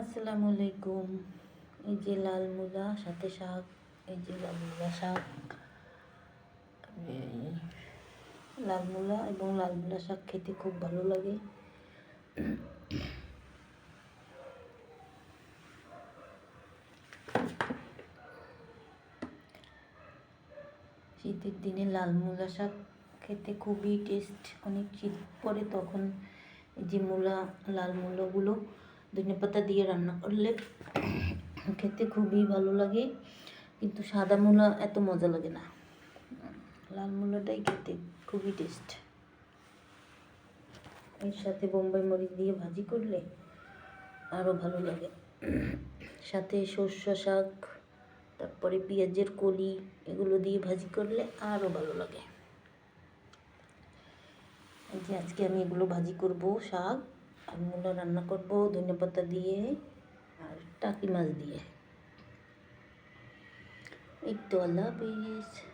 আসসালামু আলাইকুম। এই যে লাল মূলা, সাথে শাক, এই যে লাল মূলা শাক লাল মূলা এবং লাল মূলা শাক খেতে খুব ভালো লাগে। শীতের দিনে লাল মূলা শাক খেতে খুবই টেস্ট অনেক শীত পড়ে তখন এই যে মূলা, লাল মূলাগুলো ধনে পাতা দিয়ে রান্না করলে খেতে খুবই ভালো লাগে, কিন্তু সাদা মূলা এত মজা লাগে না। লাল মূলাটাই খেতে খুবই টেস্ট এর সাথে বোম্বাই মরিচ দিয়ে ভাজি করলে আরও ভালো লাগে। সাথে সর্ষে শাক, তারপরে পেঁয়াজের কলি, এগুলো দিয়ে ভাজি করলে আরও ভালো লাগে। যে আজকে আমি এগুলো ভাজি করব, শাক। আর মূলা রান্না করব, ধনে পাতা দিয়ে আর টাকি মাছ দিয়ে। এই তো আল্লাহ হাফিজ।